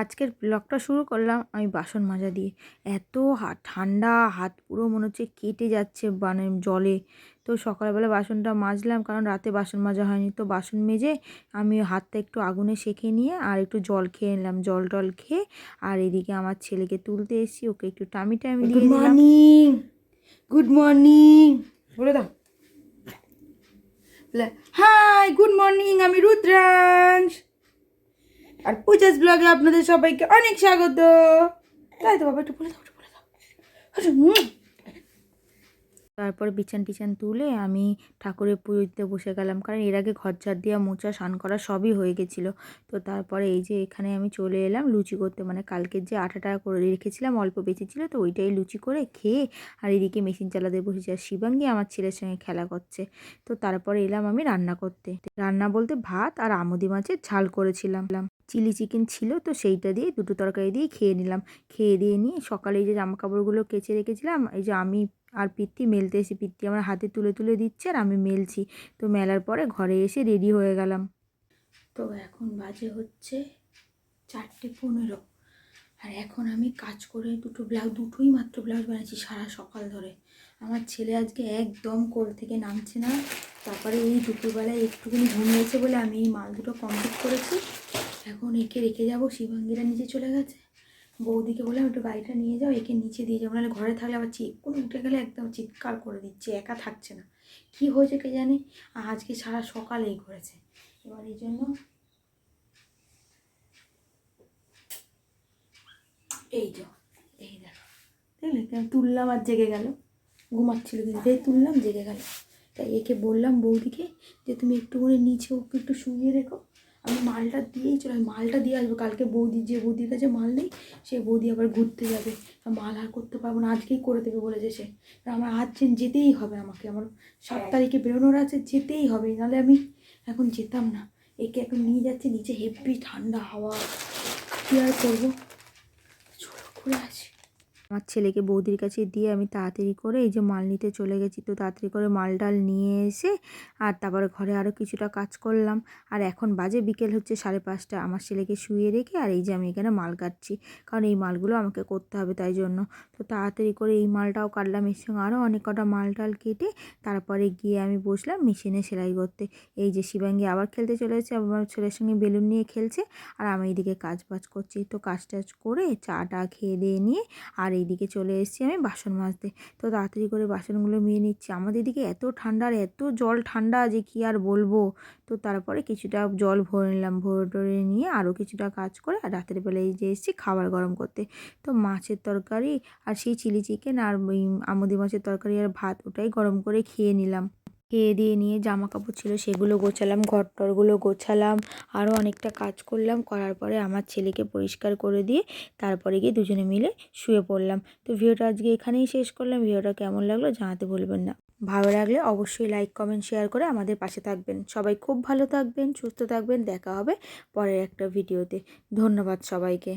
আজকের ব্লগটা শুরু করলাম আমি বাসন মাজা দিয়ে। এত হাত ঠান্ডা হাত পুরো মনে হচ্ছে কেটে যাচ্ছে মানে জলে। তো সকালবেলা বাসনটা মাজলাম কারণ রাতে বাসন মাজা হয়নি। তো বাসন মেজে আমি হাতটা একটু আগুনে সেঁকে নিয়ে আর একটু জল খেয়ে নিলাম। জল টল খেয়ে আর এদিকে আমার ছেলেকে তুলতে এসেছি ওকে একটু টামি টামি দিয়ে গুড মর্নিং গুড মর্নিং বলে দাও। হাই গুড মর্নিং আমি রুদ্রাংশ আর পূজাস ব্লগে আপনাদের সবাইকে অনেক স্বাগত। তাই তো বাবা একটু বলে দাও একটু বলে দাও। আচ্ছা, তারপর বিছান টিছান তুলে আমি ঠাকুরের পুজো দিতে বসে গেলাম কারণ এর আগে ঘর ঝাড় দেওয়া মোচা স্নান করা সবই হয়ে গেছিল। তো তারপরে এই যে এখানে আমি চলে এলাম লুচি করতে মানে কালকের যে আটাটা করে রেখেছিলাম অল্প বেঁচেছিলো তো ওইটাই লুচি করে খেয়ে আর এদিকে মেশিন চালাতে বসেছি। আর শিবাঙ্গি আমার ছেলের সঙ্গে খেলা করছে। তো তারপরে এলাম আমি রান্না করতে। রান্না বলতে ভাত আর আমুদি মাছের ঝাল করেছিলাম। চিলি চিকেন ছিল, তো সেইটা দিয়ে দুটো তরকারি দিয়ে খেয়ে নিলাম। খেয়ে দিয়ে নিয়ে সকালে এই যে জামা কাপড়গুলো কেচে রেখেছিলাম, এই যে আমি আর পিত্তি মেলতে এসে পিত্তি আমার হাতে তুলে তুলে দিচ্ছে আর আমি মেলছি। তো মেলার পরে ঘরে এসে রেডি হয়ে গেলাম। তো এখন বাজে হচ্ছে চারটে পনেরো। আর এখন আমি কাজ করে দুটো ব্লাউজ, দুটোই মাত্র ব্লাউজ বানিয়েছি সারা সকাল ধরে। আমার ছেলে আজকে একদম কোল থেকে নামছে না, তারপরে এই দুপুরবেলায় একটুখানি ঘুমিয়েছে বলে আমি এই মাল দুটো কমপ্লিট করেছি। এখন একে রেখে যাব, শিবাঙ্গীরা নিচে চলে গেছে। বৌদিকে বললাম, একটু গাড়িটা নিয়ে যাও, একে নিচে দিয়ে যাব। নাহলে ঘরে থাকলে আবার কোনো উঠে গেলে একদম চিৎকার করে দিচ্ছে, একা থাকছে না। কি হয়েছে কে জানে? আজকে সারা সকাল এই করেছে। এবার এই জন্য এই যো, এই দেখো, দেখলে কেমন তুললাম আর জেগে গেল। ঘুমাচ্ছিল কিন্তু যেই তুললাম, জেগে গেল। তাই একে বললাম বৌদিকে যে, তুমি একটু করে নিচে ওকে একটু শুয়ে রেখো আমি মালটা দিয়েই চলে মালটা দিয়ে আসব। কালকে বৌদি যে বৌদির কাছে মাল নেই সে বৌদি আবার ঘুরতে যাবে। মাল আর করতে পারব না আজকেই করে দেবে বলেছে সে। আমার আজ যে যেতেই হবে আমাকে আমার সাত তারিখে বেরোনোর আছে যেতেই হবে নাহলে আমি এখন যেতাম না। একে এখন নিয়ে যাচ্ছে নিচে হেভি ঠান্ডা হাওয়া কী আর করব? চলো ঘুরে আসি। আমার ছেলেকে বৌদির কাছে দিয়ে আমি তাড়াতাড়ি করে এই যে মাল নিতে চলে গেছি। তো তাড়াতাড়ি করে মাল ডাল নিয়ে এসে আর তারপরে ঘরে আরও কিছুটা কাজ করলাম। আর এখন বাজে বিকেল হচ্ছে সাড়ে পাঁচটা। আমার ছেলেকে শুয়ে রেখে আর এই যে আমি এখানে মাল কাটছি। কারণ এই মালগুলো আমাকে করতে হবে তাই জন্য। তো তাড়াতাড়ি করে এই মালটাও কাটলাম। এর সঙ্গে আরও অনেক কটা মাল টাল কেটে তারপরে গিয়ে আমি বসলাম মেশিনে সেলাই করতে। এই যে শিবাঙ্গী আবার খেলতে চলে এসেছে আমার ছেলের সঙ্গে বেলুন নিয়ে খেলছে। আর আমি এইদিকে কাজ বাজ করছি। তো কাজ টাজ করে চা টা খেয়ে দিয়ে নিয়ে আর এইদিকে চলে এসেছি আমি বাসন মাজতে। তো তাড়াতাড়ি করে বাসনগুলো মেয়ে নিচ্ছি। আমাদের এদিকে এত ঠান্ডা আর এত জল ঠান্ডা যে কি আর বলব? তো তারপরে কিছুটা জল ভরে নিলাম, ভরে টরে নিয়ে আরও কিছুটা কাজ করে আর রাতের বেলায় যে এসেছি খাবার গরম করতে। তো মাছের তরকারি আর সেই চিলি চিকেন আর ওই আমুদি মাছের তরকারি আর ভাত ওটাই গরম করে খেয়ে নিলাম। খেয়ে দিয়ে নিয়ে জামা কাপড় ছিল সেগুলো গোছালাম ঘর টরগুলো গোছালাম আরও অনেকটা কাজ করলাম। করার পরে আমার ছেলেকে পরিষ্কার করে দিয়ে তারপরে গিয়ে দুজনে মিলে শুয়ে পড়লাম। তো ভিডিওটা আজকে এখানেই শেষ করলাম। ভিডিওটা কেমন লাগল জানাতে ভুলবেন না। ভালো লাগলে অবশ্যই লাইক কমেন্ট শেয়ার করে আমাদের পাশে থাকবেন। সবাই খুব ভালো থাকবেন, সুস্থ থাকবেন। দেখা হবে পরের একটা ভিডিওতে। ধন্যবাদ সবাইকে।